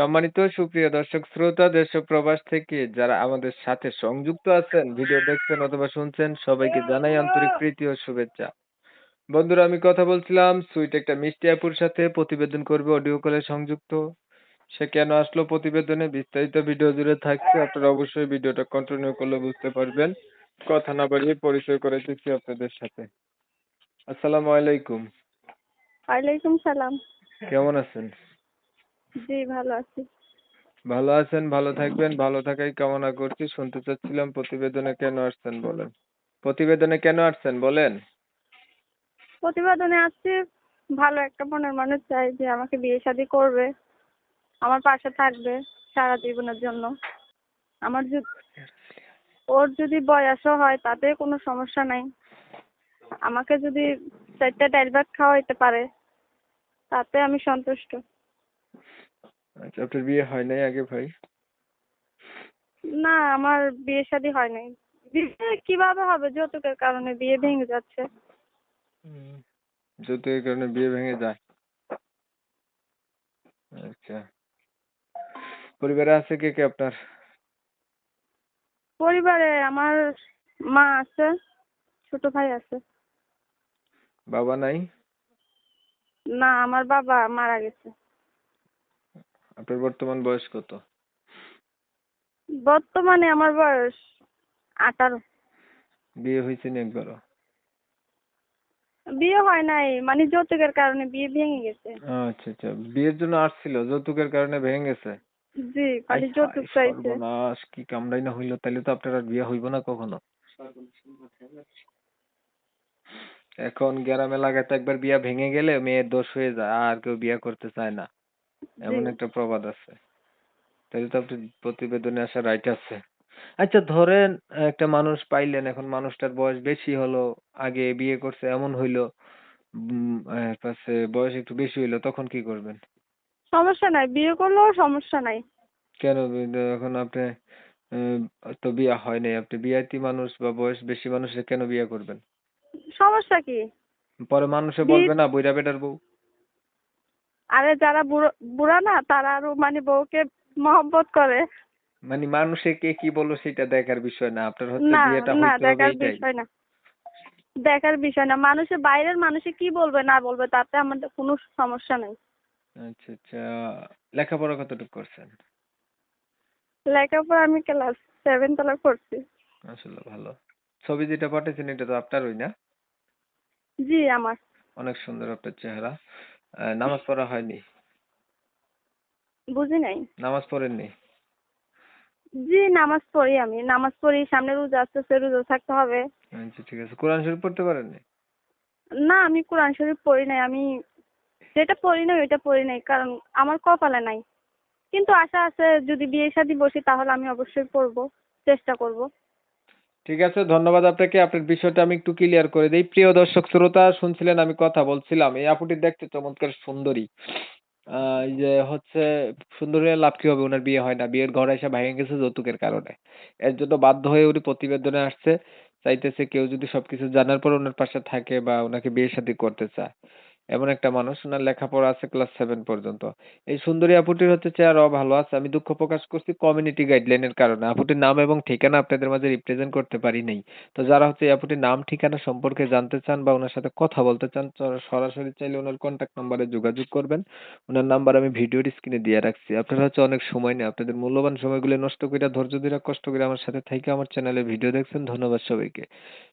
সম্মানিত সুপ্রিয় দর্শক শ্রোতা দেশ ও প্রবাস থেকে যারা আমাদের সাথে সংযুক্ত আছেন ভিডিও দেখছেন অথবা শুনছেন সবাইকে জানাই আন্তরিক প্রীতি ও শুভেচ্ছা। বন্ধুরা আমি কথা বলছিলাম সুইট একটা মিষ্টি আপুর সাথে প্রতিবেদন করবে অডিও কলে সংযুক্ত। সে কেন আসলো প্রতিবেদনে? বিস্তারিত ভিডিও জুড়ে থাকছে আপনারা অবশ্যই ভিডিওটা কন্টিনিউ করলে বুঝতে পারবেন। কথা না বাড়িয়ে পরিচয় করে দিচ্ছি আপনাদের সাথে। আসসালামু আলাইকুম। ওয়ালাইকুম সালাম। কেমন আছেন? জি ভালো আছি। ভালো আছেন ভালো থাকবেন ভালো থাকাই কামনা করছি। শুনতে চাচ্ছিলাম প্রতিবেদনে কেন আসছেন বলেন। প্রতিবেদনে কেন আসছেন বলেন? প্রতিবেদনে আসছি ভালো একটা মনের মানুষ চাই যে আমাকে বিয়ে শাদী করবে আমার পাশে থাকবে সারা জীবনের জন্য। আমার যদি ওর যদি বয়সও হয় তাতে কোনো সমস্যা নাই। আমাকে যদি চারটা ডাল ভাত খাওয়াইতে পারে তাতে আমি সন্তুষ্ট। আচ্ছা আপনার বিয়ে হয় নাই আগে ভাই? না আমার বিয়ে শাদী হয় নাই। বিয়ে কীভাবে হবে? যৌতুকের কারণে বিয়ে ভেঙে যাচ্ছে। যৌতুকের কারণে বিয়ে ভেঙে যায়। আচ্ছা। পরিবারে আছে কে কে আপনার? পরিবারে আমার মা আছে ছোট ভাই আছে। বাবা নাই? না আমার বাবা মারা গেছে। আপনার বর্তমান বয়স কত? বর্তমানে আমার বয়স আঠারো। বিয়ে হয়েছে নি একবারও? বিয়ে হয় নাই মানে যৌতুকের কারণে বিয়ে ভেঙে গেছে। আচ্ছা আচ্ছা। বিয়ের জন্য আসছিল যৌতুকের কারণে ভেঙে গেছে? জি খালি যৌতুক চাইছে। সর্বনাশ কি কামড়াই না হইল তাহলে তো আপনার আর বিয়ে হইব না কখনো? এখন গ্রাম এলাকাতে একবার বিয়া ভেঙে গেলে মেয়ের দোষ হয়ে যায় আর কেউ বিয়া করতে চায় না। এমন একটা প্রবাদ আছে। তাহলে তো আপনি প্রতিবেদনে আসার রাইট আছে। আচ্ছা ধরেন একটা মানুষ পাইলেন এখন মানুষটার বয়স বেশি হলো আগে বিয়ে করছে এমন হইল উম, আহ, পাশে বয়স একটু বেশি হইল তখন কি করবেন? সমস্যা নাই বিয়ে করলেও সমস্যা নাই। কেন? এখন আপনি তো বিয়া হয় নাই আপনি বিয়াতি মানুষ বা বয়স বেশি মানুষের কেন বিয়ে করবেন? সমস্যা কি? পরে মানুষে বিয়ে- বলবে না বুইড়া বেটার বউ। আরে যারা বুড়ো বুড়া না তারা আরও মানে বউকে মহব্বত করে। মানে মানুষে কে কি বলল সেটা দেখার বিষয় না আপনার হচ্ছে বিয়েটা না দেখার বিষয় না। দেখার বিষয় না মানুষের বাইরের মানুষে কি বলবে না বলবে তাতে আমাদের কোনো সমস্যা নেই। আচ্ছা আচ্ছা লেখাপড়া কতটুকু করছেন? লেখাপড়া আমি ক্লাস সেভেন তলা করছি আসলে ভালো। ছবি যেটা পাঠিয়েছেন এটা তো আপনারই না? জি আমার। অনেক সুন্দর আপনার চেহারা। নামাজ পড়া হয়নি। বুঝি নাই? নামাজ পড়েননি? জি নামাজ পড়ি আমি। নামাজ পড়ি সামনে রোজা আসতেছে রোজা থাকতে হবে। আচ্ছা ঠিক আছে। কোরআন শরীফ পড়তে পারেননি? না আমি কোরআন শরীফ পড়ি নাই। আমি যেটা পড়ি নাই ওইটা পড়ি নাই কারণ আমার কপালে নাই। কিন্তু আশা আছে যদি বিয়ে শাদী বসি তাহলে আমি অবশ্যই পড়ব চেষ্টা করব। ঠিক আছে, ধন্যবাদ আপনাকে। আপনার বিষয়টা আমি একটু ক্লিয়ার করে দিই। প্রিয় দর্শক, শ্রোতা, শুনছিলেন আমি কথা বলছিলাম। এই আপুটি দেখতে চমৎকার সুন্দরী। এই যে হচ্ছে, সুন্দরী লাভ কি হবে? ওনার বিয়ে হয় না। বিয়ের ঘর এসে ভেঙে গেছে যৌতুকের কারণে। এর জন্য বাধ্য হয়ে উনি প্রতিবেদনে আসছে। চাইতেছে কেউ যদি সবকিছু জানার পর ওনার পাশে থাকে বা ওনাকে বিয়ে শাদী করতে চায়। এমন একটা মানুষ ওনার লেখাপড়া আছে ক্লাস সেভেন পর্যন্ত। এই সুন্দরী আপুটির হচ্ছে চেহারাও ভালো আছে। আমি দুঃখ প্রকাশ করছি কমিউনিটি গাইডলাইনের কারণে। আপুটির নাম এবং ঠিকানা আপনাদের মাঝে রিপ্রেজেন্ট করতে পারি নাই। তো যারা হচ্ছে এই আপুটির নাম, ঠিকানা সম্পর্কে জানতে চান বা ওনার সাথে কথা বলতে চান সরাসরি চাইলে ওনার কন্ট্যাক্ট নাম্বারে যোগাযোগ করবেন। ওনার নাম্বার আমি ভিডিওর স্ক্রিনে দিয়ে রাখছি। আপনারা হচ্ছে অনেক সময় নেই আপনাদের মূল্যবান সময়গুলো নষ্ট করে ধৈর্য ধরে কষ্ট করে আমার সাথে থেকে আমার চ্যানেলে ভিডিও দেখছেন। ধন্যবাদ সবাইকে।